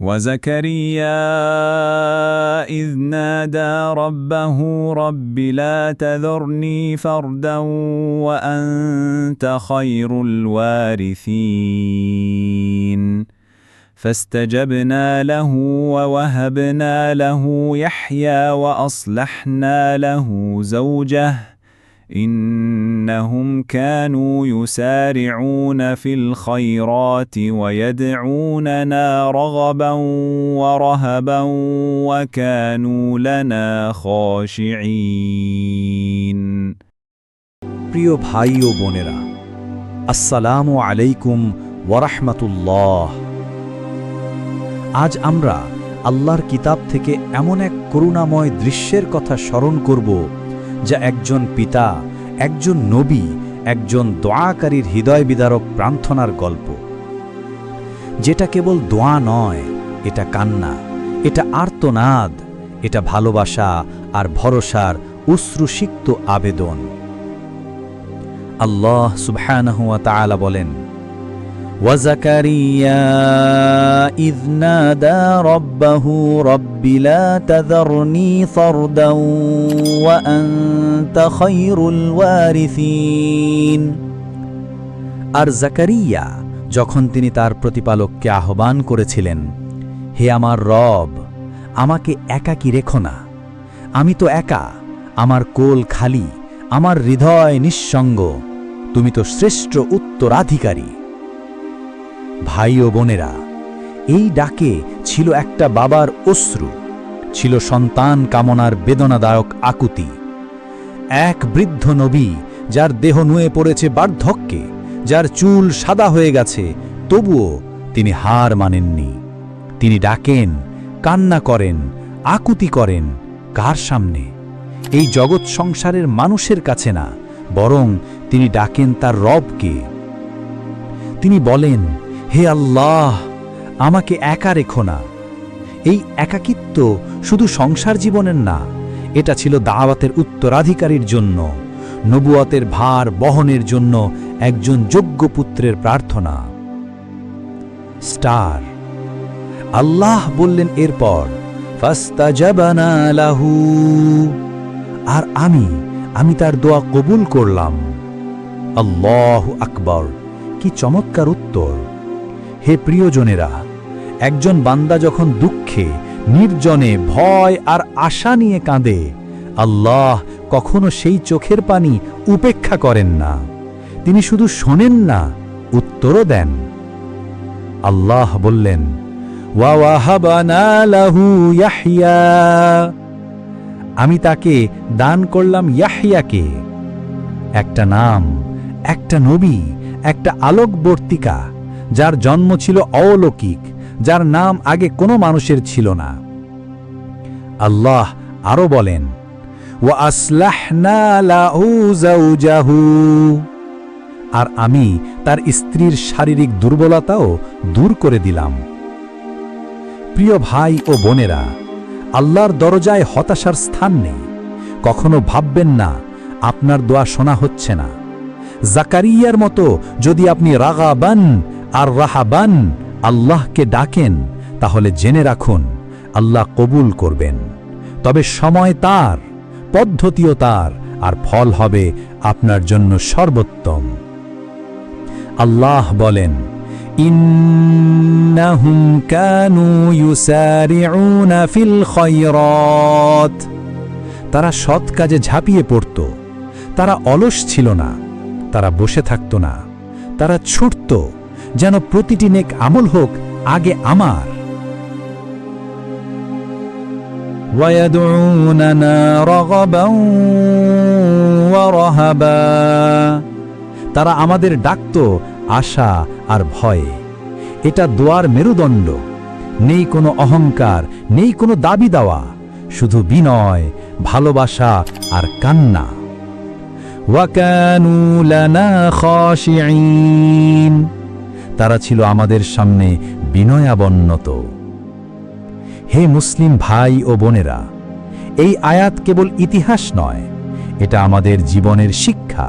وزكريا إذ نادى ربه رب لا تذرني فردا وأنت خير الوارثين. فاستجبنا له ووهبنا له يحيى وأصلحنا له زوجه إنهم كانوا يسارعون في الخيرات ويدعوننا رغبا ورهبا وكانوا لنا خاشعين প্রিয় ভাই ও বোনেরা আসসালামু আলাইকুম ওয়ারাহমাতুল্লাহ আজ আমরা আল্লাহর কিতাব থেকে এমন এক করুণাময় দৃশ্যের কথা স্মরণ করব যা একজন পিতা, একজন নবী, একজন দোয়াকারীর হৃদয় বিদারক প্রার্থনার গল্প। যেটা কেবল দোয়া নয়, এটা কান্না, এটা আর্তনাদ, এটা ভালোবাসা আর ভরসার উশ্রুসিক্ত আবেদন। আল্লাহ সুবহানাহু ওয়া তাআলা বলেন وزكريا إذ نادى ربه رب لا تذرني فردا وأنت خير الوارثين আর জাকারিয়া যখন তিনি তার প্রতিপালককে আহ্বান করেছিলেন হে আমার রব আমাকে একাকী রেখো না আমি তো একা আমার কোল খালি আমার হৃদয় নিঃসঙ্গ তুমি তো শ্রেষ্ঠ উত্তরাধিকারী ভাই ও বোনেরা, এই ডাকে ছিল একটা বাবার অশ্রু, ছিল সন্তান কামনার বেদনাদায়ক আকুতি। এক বৃদ্ধ নবী, যার দেহ নুয়ে পড়েছে বার্ধক্যে, যার চুল সাদা হয়ে গেছে, তবুও তিনি হার মানেননি। তিনি ডাকেন, কান্না করেন, আকুতি করেন, কার সামনে? এই জগৎ সংসারের মানুষের কাছে না, বরং তিনি ডাকেন তার রবকে। তিনি বলেন হে আল্লাহ, আমাকে একা রেখো না। এই একাকিত্ব শুধু সংসার জীবনের না, এটা ছিল দাওয়াতের উত্তরাধিকারীর জন্য, নবুয়াতের ভার বহনের জন্য একজন যোগ্য পুত্রের প্রার্থনা। স্টার, আল্লাহ বললেন এরপর আর আমি আমি তার দোয়া কবুল করলাম। আল্লাহ আকবর, কি চমৎকার উত্তর। হে প্রিয়জনেরা, একজন বান্দা যখন দুঃখে, নির্জনে, ভয় আর আশা নিয়ে কাঁদে, আল্লাহ কখনো সেই চোখের পানি উপেক্ষা করেন না। তিনি শুধু শোনেন না, উত্তরও দেন। আল্লাহ বললেন আমি তাকে দান করলাম ইয়াহিয়াকে একটা নাম, একটা নবী, একটা আলোকবর্তিকা যার জন্ম ছিল অলৌকিক, যার নাম আগে কোনো মানুষের ছিল না। আল্লাহ আরও বলেন ও আসলাহু আর আমি তার স্ত্রীর শারীরিক দুর্বলতাও দূর করে দিলাম। প্রিয় ভাই ও বোনেরা, আল্লাহর দরজায় হতাশার স্থান নেই। কখনো ভাববেন না, আপনার দোয়া শোনা হচ্ছে না। জাকারিয়ার মতো যদি আপনি রাগাবান আর রাহাবান আল্লাহকে ডাকেন, তাহলে জেনে রাখুন, আল্লাহ কবুল করবেন। তবে সময় তার, পদ্ধতিও তার, আর ফল হবে আপনার জন্য সর্বোত্তম। আল্লাহ বলেন কানু তারা সৎ কাজে ঝাঁপিয়ে পড়ত, তারা অলস ছিল না, তারা বসে থাকত না, তারা ছুটত যেন প্রতিটি নেক আমল হোক আগে আমার। তারা আমাদের ডাকত আশা আর ভয়ে। এটা দোয়ার মেরুদণ্ড। নেই কোনো অহংকার, নেই কোনো দাবি দেওয়া। শুধু বিনয়, ভালোবাসা আর কান্না। ওয়াকানুলানা খাশিঈন। তারা ছিল আমাদের সামনে বিনয়াবন্নত। হে মুসলিম ভাই ও বোনেরা, এই আয়াত কেবল ইতিহাস নয়, এটা আমাদের জীবনের শিক্ষা।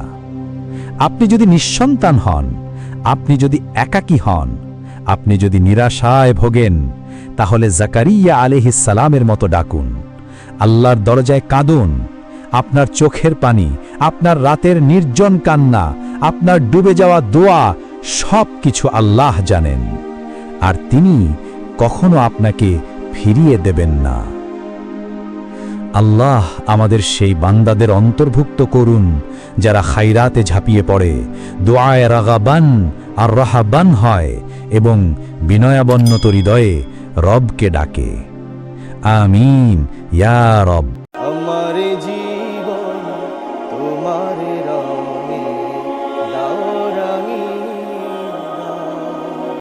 আপনি যদি নিঃসন্তান হন, আপনি যদি একাকী হন, আপনি যদি নিরাশায় ভোগেন, তাহলে জাকারিয়া আলিহিসালামের মতো ডাকুন। আল্লাহর দরজায় কাঁদুন, আপনার চোখের পানি, আপনার রাতের নির্জন কান্না, আপনার ডুবে যাওয়া দোয়া সব কিছু আল্লাহ জানেন, আর তিনি কখনো আপনাকে ফিরিয়ে দেবেন না। আল্লাহ আমাদের সেই বান্দাদের অন্তর্ভুক্ত করুন, যারা খাইরাতে ঝাঁপিয়ে পড়ে, দোয়ায় রাগাবান আর রাহাবান হয় এবং বিনয়াবন্নত হৃদয়ে রবকে ডাকে। আমিন, ইয়া রব।